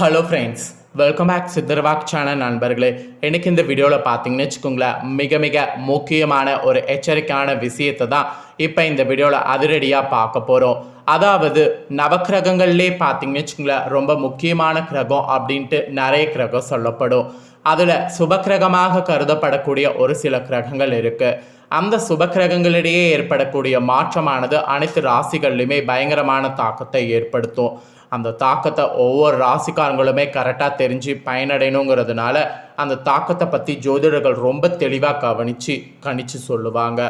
Hello friends welcome back Siddharwalk channel நண்பர்களே. எனக்கு இந்த வீடியோவில் பார்த்தீங்கன்னு வச்சுக்கோங்களேன் மிக மிக முக்கியமான ஒரு எச்சரிக்கையான விஷயத்தை தான் இப்போ இந்த வீடியோவில் அதிரடியாக பார்க்க போகிறோம் அதாவது நவக்கிரகங்கள்லேயே பார்த்தீங்கன்னு வச்சுக்கோங்களேன் ரொம்ப முக்கியமான கிரகம் அப்படின்ட்டு நிறைய கிரகம் சொல்லப்படும். அதில் சுபக்கிரகமாக கருதப்படக்கூடிய ஒரு சில கிரகங்கள் இருக்குது அந்த சுபக்கிரகங்களிடையே ஏற்படக்கூடிய மாற்றமானது அனைத்து ராசிகள்லையுமே பயங்கரமான தாக்கத்தை ஏற்படுத்தும். அந்த தாக்கத்தை ஒவ்வொரு ராசிக்காரங்களுமே கரெக்டாக தெரிஞ்சு பயனடையணுங்கிறதுனால அந்த தாக்கத்தை பற்றி ஜோதிடர்கள் ரொம்ப தெளிவாக கவனித்து கணிச்சு சொல்லுவாங்க.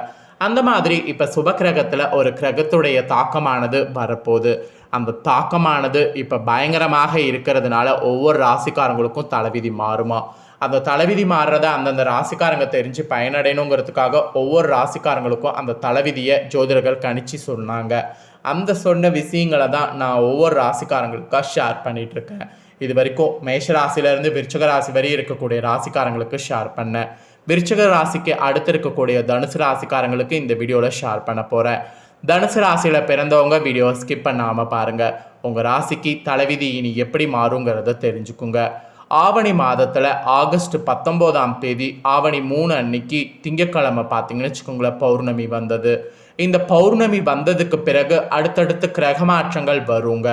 அந்த மாதிரி இப்போ சுபக்கிரகத்தில் ஒரு கிரகத்துடைய தாக்கமானது வரப்போகுது. அந்த தாக்கமானது இப்போ பயங்கரமாக இருக்கிறதுனால ஒவ்வொரு ராசிக்காரங்களுக்கும் தலைவிதி மாறுமா? அந்த தலைவிதி மாறுறத அந்தந்த ராசிக்காரங்க தெரிஞ்சு பயனடையணுங்கிறதுக்காக ஒவ்வொரு ராசிக்காரங்களுக்கும் அந்த தலைவிதியை ஜோதிடர்கள் கணிச்சு சொன்னாங்க. அந்த சொன்ன விஷயங்களை தான் நான் ஒவ்வொரு ராசிக்காரங்களுக்காக ஷேர் பண்ணிகிட்ருக்கேன் இருக்கேன் இது வரைக்கும் மேஷ ராசியிலேருந்து விருச்சக ராசி வரை இருக்கக்கூடிய ராசிக்காரங்களுக்கு ஷேர் பண்ணேன். விருச்சக ராசிக்கு அடுத்து இருக்கக்கூடிய தனுசு ராசிக்காரங்களுக்கு இந்த வீடியோவில் ஷேர் பண்ண போகிறேன் தனுசு ராசியில் பிறந்தவங்க வீடியோ ஸ்கிப் பண்ணாமல் பாருங்கள் உங்கள் ராசிக்கு தலைவிதி இனி எப்படி மாறுங்கிறத தெரிஞ்சுக்குங்க. ஆவணி மாதத்தில் ஆகஸ்ட் பத்தொம்போதாம் தேதி ஆவணி மூணு அன்னைக்கு திங்கட்கிழமை பார்த்தீங்கன்னு வச்சுக்கோங்களேன் பௌர்ணமி வந்தது. இந்த பௌர்ணமி வந்ததுக்கு பிறகு அடுத்தடுத்து கிரக மாற்றங்கள் வருங்க.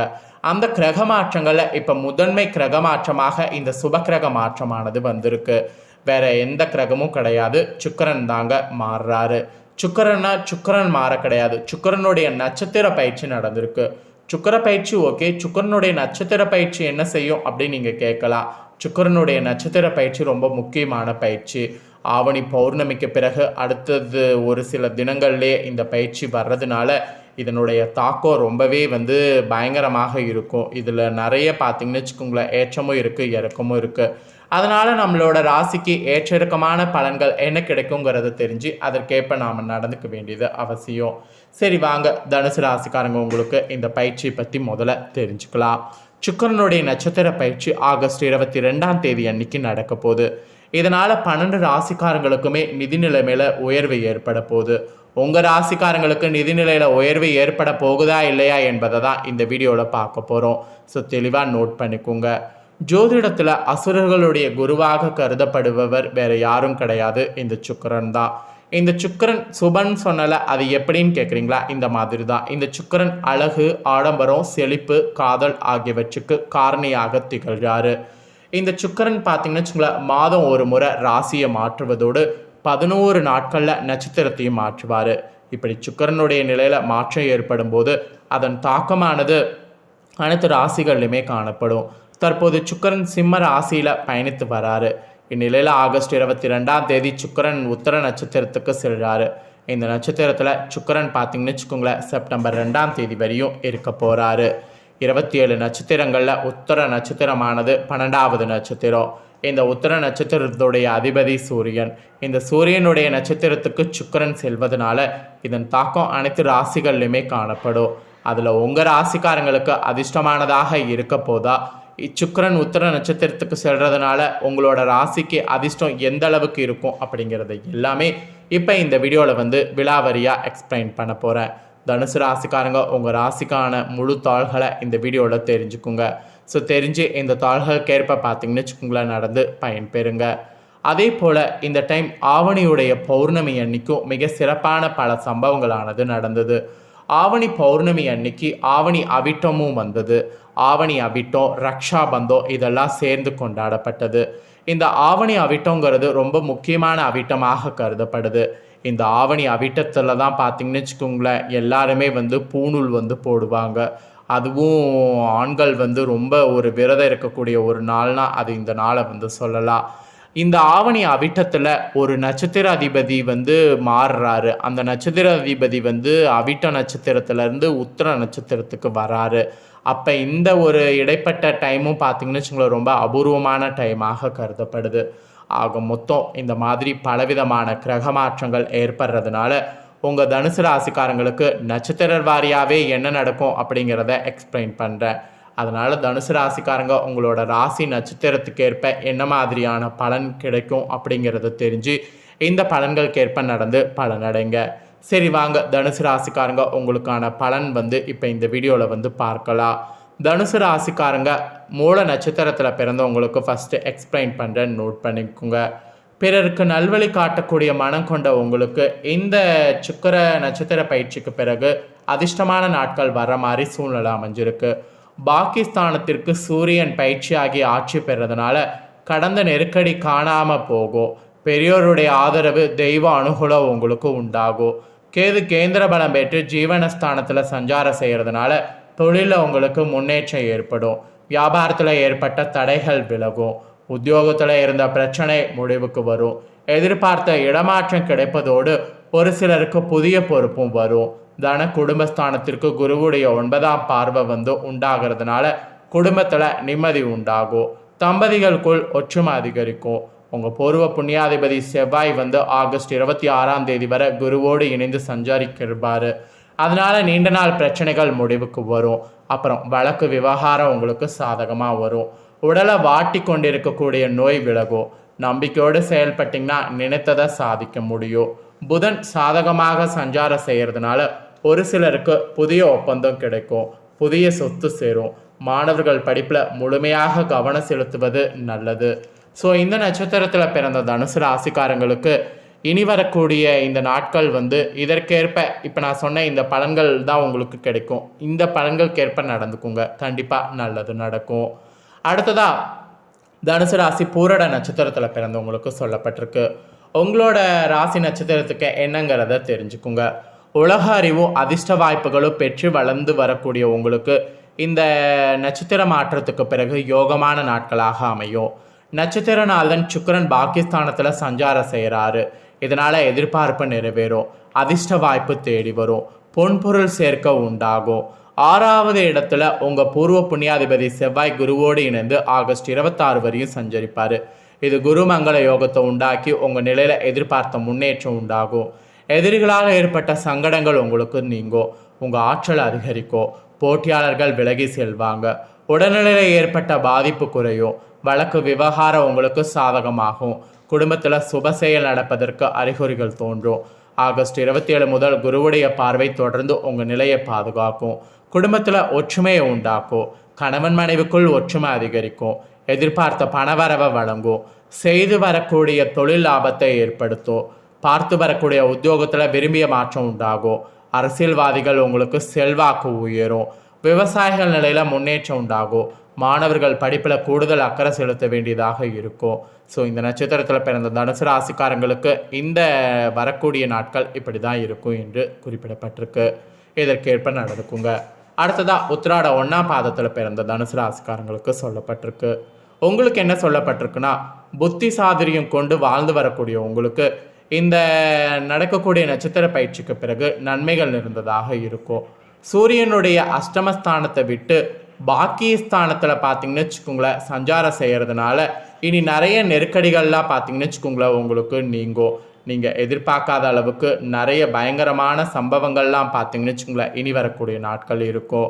அந்த கிரக மாற்றங்களில் இப்போ முதன்மை கிரக மாற்றமாக இந்த சுபக்கிரக மாற்றமானது வந்திருக்கு. வேற எந்த கிரகமும் கிடையாது. சுக்கரன் தாங்க மாறுறாரு. சுக்கரன்னா சுக்கரன் மாற கிடையாது. சுக்கரனுடைய நட்சத்திர பயிற்சி நடந்திருக்கு. சுக்கர பயிற்சி ஓகே. சுக்கரனுடைய நட்சத்திர பயிற்சி என்ன செய்யும் அப்படின்னு நீங்கள் கேட்கலாம். சுக்கரனுடைய நட்சத்திர பயிற்சி ரொம்ப முக்கியமான பயிற்சி. ஆவணி பௌர்ணமிக்கு பிறகு அடுத்தது ஒரு சில தினங்கள்லேயே இந்த பயிற்சி வர்றதுனால இதனுடைய தாக்கம் ரொம்பவே வந்து பயங்கரமாக இருக்கும். இதில் நிறைய பார்த்திங்கன்னு வச்சுக்கோங்களேன் ஏற்றமும் இருக்குது இறக்கமும் இருக்குது அதனால் நம்மளோட ராசிக்கு ஏற்றிறக்கமான பலன்கள் என்ன கிடைக்குங்கிறத தெரிஞ்சு அதற்கேற்ப நாம் நடந்துக்க வேண்டியது அவசியம். சரி வாங்க தனுசு ராசிக்காரங்க உங்களுக்கு இந்த பயிற்சியை பற்றி முதல்ல தெரிஞ்சுக்கலாம். சுக்கரனுடைய நட்சத்திர பயிற்சி ஆகஸ்ட் இருபத்தி ரெண்டாம் தேதி அன்னைக்கு நடக்க போகுது. இதனால் பன்னெண்டு ராசிக்காரங்களுக்குமே நிதி நிலைமையில் உயர்வு ஏற்பட போகுது. உங்கள் ராசிக்காரங்களுக்கு நிதிநிலையில் உயர்வு ஏற்பட போகுதா இல்லையா என்பதை தான் இந்த வீடியோவில் பார்க்க போகிறோம் ஸோ தெளிவாக நோட் பண்ணிக்கோங்க. ஜோதிடத்தில் அசுரர்களுடைய குருவாக கருதப்படுபவர் வேறு யாரும் கிடையாது. இந்த சுக்கரன் தான். இந்த சுக்கரன் சுபன் சொன்னல அது எப்படின்னு கேட்குறீங்களா இந்த மாதிரி தான். இந்த சுக்கரன் அழகு ஆடம்பரம் செழிப்பு காதல் ஆகியவற்றுக்கு காரணியாக திகழ்கிறாரு இந்த சுக்கரன் பார்த்தீங்கன்னு வச்சுங்களேன் மாதம் ஒரு முறை ராசியை மாற்றுவதோடு பதினோரு நாட்களில் நட்சத்திரத்தையும் மாற்றுவார். இப்படி சுக்கரனுடைய நிலையில் மாற்றம் ஏற்படும் போது அதன் தாக்கமானது அனைத்து ராசிகள்லையுமே காணப்படும். தற்போது சுக்கரன் சிம்ம ராசியில் பயணித்து வராரு. இந்நிலையில் ஆகஸ்ட் இருபத்தி ரெண்டாம் தேதி சுக்கரன் உத்தர நட்சத்திரத்துக்கு செல்கிறாரு இந்த நட்சத்திரத்தில் சுக்கரன் பார்த்தீங்கன்னு வச்சுக்கோங்களேன் செப்டம்பர் ரெண்டாம் தேதி வரையும் இருக்க போகிறாரு இருபத்தி ஏழு நட்சத்திரங்களில் உத்தர நட்சத்திரமானது பன்னெண்டாவது நட்சத்திரம். இந்த உத்தர நட்சத்திரத்துடைய அதிபதி சூரியன். இந்த சூரியனுடைய நட்சத்திரத்துக்கு சுக்கரன் செல்வதனால இதன் தாக்கம் அனைத்து ராசிகள்லையுமே காணப்படும். அதில் உங்கள் ராசிக்காரங்களுக்கு அதிர்ஷ்டமானதாக இருக்க போதா? இச்சுக்கரன் உத்தர நட்சத்திரத்துக்கு செல்றதுனால உங்களோட ராசிக்கு அதிர்ஷ்டம் எந்த அளவுக்கு இருக்கும் அப்படிங்கிறது எல்லாமே இப்போ இந்த வீடியோவில் வந்து விலாவரியாக எக்ஸ்பிளைன் பண்ண போகிறேன் தனுசு ராசிக்காரங்க உங்கள் ராசிக்கான முழு தாள்களை இந்த வீடியோவில் தெரிஞ்சுக்குங்க. ஸோ தெரிஞ்சு இந்த தாள்களுக்கேற்ப பார்த்தீங்கன்னு வச்சுக்கோங்களேன் நடந்து பயன்பெறுங்க. அதே போல் இந்த டைம் ஆவணியுடைய பௌர்ணமி அன்னைக்கும் மிக சிறப்பான பல சம்பவங்களானது நடந்தது. ஆவணி பௌர்ணமி அன்னைக்கு ஆவணி அவிட்டமும் வந்தது. ஆவணி அவிட்டம் ரக்ஷா பந்தம் இதெல்லாம் சேர்ந்து கொண்டாடப்பட்டது. இந்த ஆவணி அவிட்டங்கிறது ரொம்ப முக்கியமான அவிட்டமாக கருதப்படுது. இந்த ஆவணி அவிட்டத்தில் தான் பார்த்தீங்கன்னு வச்சுக்கோங்களேன் எல்லாருமே வந்து பூணூல் வந்து போடுவாங்க. அதுவும் ஆண்கள் வந்து ரொம்ப ஒரு விரதம் இருக்கக்கூடிய ஒரு நாள்னால் அது இந்த நாளை வந்து சொல்லலாம். இந்த ஆவணி அவிட்டத்தில் ஒரு நட்சத்திர அதிபதி வந்து மாறுறாரு. அந்த நட்சத்திர அதிபதி வந்து அவிட்ட நட்சத்திரத்துலேருந்து உத்திர நட்சத்திரத்துக்கு வராரு. அப்போ இந்த ஒரு இடைப்பட்ட டைமும் பார்த்தீங்கன்னு வச்சுங்களேன் ரொம்ப அபூர்வமான டைமாக கருதப்படுது. ஆக மொத்தம் இந்த மாதிரி பலவிதமான கிரக மாற்றங்கள் ஏற்படுறதுனால உங்கள் தனுசு ராசிக்காரங்களுக்கு நட்சத்திர வாரியாகவே என்ன நடக்கும் அப்படிங்கிறத எக்ஸ்பிளைன் பண்ணுறேன் அதனால் தனுசு ராசிக்காரங்க உங்களோட ராசி நட்சத்திரத்துக்கு ஏற்ப என்ன மாதிரியான பலன் கிடைக்கும் அப்படிங்கிறத தெரிஞ்சு இந்த பலன்களுக்கேற்ப நடந்து பலனடைங்க. சரி வாங்க தனுசு ராசிக்காரங்க உங்களுக்கான பலன் வந்து இப்போ இந்த வீடியோவில் வந்து பார்க்கலாம். தனுசு ராசிக்காரங்க மூல நட்சத்திரத்தில் பிறந்தவங்களுக்கு ஃபஸ்ட்டு எக்ஸ்பிளைன் பண்ணுறேன் நோட் பண்ணிக்கோங்க. பிறருக்கு நல்வழி காட்டக்கூடிய மனம் கொண்ட உங்களுக்கு இந்த சுக்கர நட்சத்திர பயிற்சிக்கு பிறகு அதிர்ஷ்டமான நாட்கள் வர மாதிரி சூழ்நிலை அமைஞ்சிருக்கு. பாகிஸ்தானத்திற்கு சூரியன் பயிற்சியாகி ஆட்சி பெறதுனால கடந்த நெருக்கடி காணாமல் போகும். பெரியோருடைய ஆதரவு தெய்வ அனுகூலம் உங்களுக்கு உண்டாகும். கேது கேந்திர பலம் பெற்று ஜீவனஸ்தானத்தில் சஞ்சாரம் செய்கிறதுனால தொழிலில் உங்களுக்கு முன்னேற்றம் ஏற்படும். வியாபாரத்தில் ஏற்பட்ட தடைகள் விலகும். உத்தியோகத்தில் இருந்த பிரச்சனை முடிவுக்கு வரும். எதிர்பார்த்த இடமாற்றம் கிடைப்பதோடு ஒரு சிலருக்கு புதிய பொறுப்பும் வரும். தன குடும்பஸ்தானத்திற்கு குருவுடைய ஒன்பதாம் பார்வை வந்து உண்டாகிறதுனால குடும்பத்தில் நிம்மதி உண்டாகும். தம்பதிகளுக்குள் ஒற்றுமை அதிகரிக்கும். உங்கள் பூர்வ புண்ணியாதிபதி செவ்வாய் வந்து ஆகஸ்ட் இருபத்தி ஆறாம் தேதி வரை குருவோடு இணைந்து சஞ்சாரிக்கிறாரு அதனால நீண்ட நாள் பிரச்சனைகள் முடிவுக்கு வரும். அப்புறம் வழக்கு விவகாரம் உங்களுக்கு சாதகமாக வரும். உடலை வாட்டி கொண்டிருக்கக்கூடிய நோய் விலகும். நம்பிக்கையோடு செயல்பட்டிங்கன்னா நினைத்ததை சாதிக்க முடியும். புதன் சாதகமாக சஞ்சாரம் செய்கிறதுனால ஒரு சிலருக்கு புதிய ஒப்பந்தம் கிடைக்கும். புதிய சொத்து சேரும். மாணவர்கள் படிப்பில் முழுமையாக கவனம் செலுத்துவது நல்லது. ஸோ இந்த நட்சத்திரத்தில் பிறந்த தனுசு ராசிக்காரங்களுக்கு இனி வரக்கூடிய இந்த நாட்கள் வந்து இதற்கேற்ப இப்போ நான் சொன்ன இந்த பலன்கள் தான் உங்களுக்கு கிடைக்கும். இந்த பலன்களுக்கேற்ப நடந்துக்குங்க. கண்டிப்பாக நல்லது நடக்கும். அடுத்ததா தனுசு ராசி பூரட நட்சத்திரத்தில் பிறந்தவங்களுக்கு சொல்லப்பட்டிருக்கு. உங்களோட ராசி நட்சத்திரத்துக்கு என்னங்கிறத தெரிஞ்சுக்குங்க. உலக அறிவும் அதிர்ஷ்ட வாய்ப்புகளும் பெற்று வளர்ந்து வரக்கூடிய உங்களுக்கு இந்த நட்சத்திர மாற்றத்துக்கு பிறகு யோகமான நாட்களாக அமையும். நட்சத்திர நாதன் சுக்கரன் பாகிஸ்தானத்தில் சஞ்சாரம் செய்கிறாரு இதனால் எதிர்பார்ப்பு நிறைவேறும். அதிர்ஷ்ட வாய்ப்பு தேடி வரும். பொன்பொருள் சேர்க்க உண்டாகும். ஆறாவது இடத்துல உங்கள் பூர்வ புண்ணியாதிபதி செவ்வாய் குருவோடு இணைந்து ஆகஸ்ட் இருபத்தாறு வரையும் சஞ்சரிப்பார். இது குருமங்கள யோகத்தை உண்டாக்கி உங்கள் நிலையில் எதிர்பார்த்த முன்னேற்றம் உண்டாகும். எதிரிகளால் ஏற்பட்ட சங்கடங்கள் உங்களுக்கு நீங்கும். உங்கள் ஆற்றல் அதிகரிக்கும். போட்டியாளர்கள் விலகி செல்வாங்க. உடல்நிலையில் ஏற்பட்ட பாதிப்பு குறையும். வழக்கு விவகாரம் உங்களுக்கு சாதகமாகும். குடும்பத்தில் சுப செயல் நடப்பதற்கு அறிகுறிகள் தோன்றும். ஆகஸ்ட் இருபத்தி ஏழு முதல் குருவுடைய பார்வை தொடர்ந்து உங்கள் நிலையை பாதுகாக்கும். குடும்பத்தில் ஒற்றுமையை உண்டாக்கும். கணவன் மனைவிக்குள் ஒற்றுமை அதிகரிக்கும். எதிர்பார்த்த பணவரவை வழங்கும். செய்து வரக்கூடிய தொழில் லாபத்தை ஏற்படுத்தும். பார்த்து வரக்கூடிய உத்தியோகத்தில் விரும்பிய மாற்றம் உண்டாகும். அரசியல்வாதிகள் உங்களுக்கு செல்வாக்கு உயரும். விவசாயிகள் நிலையில் முன்னேற்றம் உண்டாகும். மாணவர்கள் படிப்பில் கூடுதல் அக்கறை செலுத்த வேண்டியதாக இருக்கும். ஸோ இந்த நட்சத்திரத்தில் பிறந்த தனுசு ராசிக்காரங்களுக்கு இந்த வரக்கூடிய நாட்கள் இப்படி தான் இருக்கும் என்று குறிப்பிடப்பட்டிருக்கு. இதற்கேற்ப நடந்துக்குங்க. அடுத்ததாக உத்திராட ஒன்றாம் பாதத்தில் பிறந்த தனுசு ராசிக்காரங்களுக்கு சொல்லப்பட்டிருக்கு. உங்களுக்கு என்ன சொல்லப்பட்டிருக்குன்னா புத்தி சாதுரியம் கொண்டு வாழ்ந்து வரக்கூடிய உங்களுக்கு இந்த நடக்கக்கூடிய நட்சத்திர பயிற்சிக்கு பிறகு நன்மைகள் இருந்ததாக இருக்கும். சூரியனுடைய அஷ்டமஸ்தானத்தை விட்டு பாக்கியஸ்தானத்தில் பார்த்தீங்கன்னு வச்சுக்கோங்களேன் சஞ்சாரம் செய்கிறதுனால இனி நிறைய நெருக்கடிகள்லாம் பார்த்தீங்கன்னு வச்சுக்கோங்களேன் உங்களுக்கு நீங்கும் நீங்கள் எதிர்பார்க்காத அளவுக்கு நிறைய பயங்கரமான சம்பவங்கள்லாம் பார்த்தீங்கன்னு வச்சுக்கோங்களேன் இனி வரக்கூடிய நாட்கள் இருக்கும்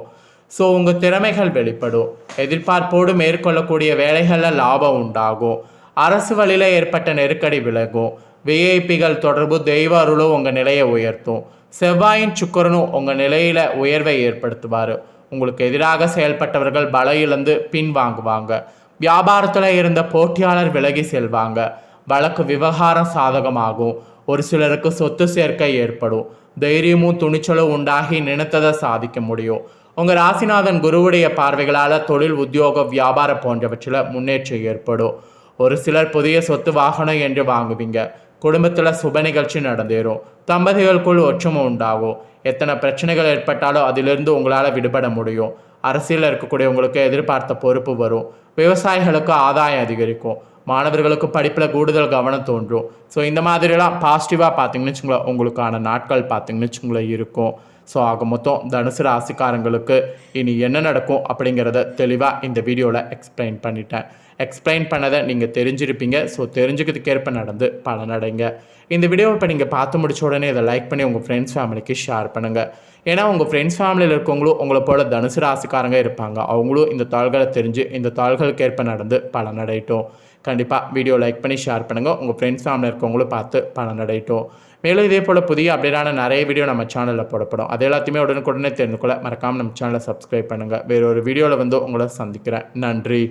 ஸோ உங்கள் திறமைகள் வெளிப்படும். எதிர்பார்ப்போடு மேற்கொள்ளக்கூடிய வேலைகளில் லாபம் உண்டாகும் அரசு வழியில் ஏற்பட்ட நெருக்கடி விலகும் விஐபிகள் தொடர்பு தெய்வ அருளும் உங்கள் நிலையை உயர்த்தும். செவ்வாயின் சுக்கரனும் உங்கள் நிலையில் உயர்வை ஏற்படுத்துவார். உங்களுக்கு எதிராக செயல்பட்டவர்கள் பல இழந்து பின்வாங்குவாங்க. வியாபாரத்தில் இருந்த போட்டியாளர் விலகி செல்வாங்க. வழக்கு விவகாரம் சாதகமாகும். ஒரு சிலருக்கு சொத்து சேர்க்கை ஏற்படும். தைரியமும் துணிச்சலும் உண்டாகி நினைத்ததை சாதிக்க முடியும். உங்கள் ராசிநாதன் குருவுடைய பார்வைகளால் தொழில் உத்தியோக வியாபாரம் போன்றவற்றில் முன்னேற்றம் ஏற்படும். ஒரு சிலர் புதிய சொத்து வாகனம் என்று வாங்குவீங்க. குடும்பத்தில் சுப நிகழ்ச்சி நடந்தேறும் தம்பதிகளுக்குள் ஒற்றுமை உண்டாகும் எத்தனை பிரச்சனைகள் ஏற்பட்டாலும் அதிலிருந்து உங்களால் விடுபட முடியும் அரசியலில் இருக்கக்கூடிய உங்களுக்கு எதிர்பார்த்த பொறுப்பு வரும் விவசாயிகளுக்கு ஆதாயம் அதிகரிக்கும் மாணவர்களுக்கு படிப்பில் கூடுதல் கவனம் தோன்றும் ஸோ இந்த மாதிரிலாம் பாசிட்டிவாக பார்த்தீங்கன்னு வச்சுங்களேன் உங்களுக்கான நாட்கள் பார்த்தீங்கன்னு வச்சுங்களேன் இருக்கும் ஸோ ஆக மொத்தம் தனுசு ராசிக்காரங்களுக்கு இனி என்ன நடக்கும் அப்படிங்கிறத தெளிவாக இந்த வீடியோவில் எக்ஸ்பிளைன் பண்ணிட்டேன் எக்ஸ்பிளைன் பண்ணதை நீங்கள் தெரிஞ்சிருப்பீங்க. ஸோ தெரிஞ்சுக்கிறதுக்கேற்ப நடந்து பலனடைங்க இந்த வீடியோவை இப்போ நீங்கள் பார்த்து முடிச்ச உடனே இதை லைக் பண்ணி உங்கள் ஃப்ரெண்ட்ஸ் ஃபேமிலிக்கு ஷேர் பண்ணுங்கள் ஏன்னா உங்கள் ஃப்ரெண்ட்ஸ் ஃபேமிலியில் இருக்கவங்களும் உங்களை போல தனுசு ராசிக்காரங்க இருப்பாங்க. அவங்களும் இந்த தாள்களை தெரிஞ்சு இந்த தாள்களுக்கு ஏற்ப நடந்து பலனடையட்டும் கண்டிப்பாக வீடியோ லைக் பண்ணி ஷேர் பண்ணுங்கள் உங்கள் ஃப்ரெண்ட்ஸ் ஃபேமிலியில் இருக்கவங்களும் பார்த்து பலனடையட்டும் மேலும் இதே போல் புதிய அப்டேட்டான நிறைய வீடியோ நம்ம சேனலில் போடப்படும். அது எல்லாத்தையுமே உடனுக்குடனே தெரிந்து கொள்ள மறக்காமல் நம்ம சேனலை சப்ஸ்கிரைப் பண்ணுங்கள் வேறொரு வீடியோவில் வந்து உங்களை சந்திக்கிறேன். நன்றி.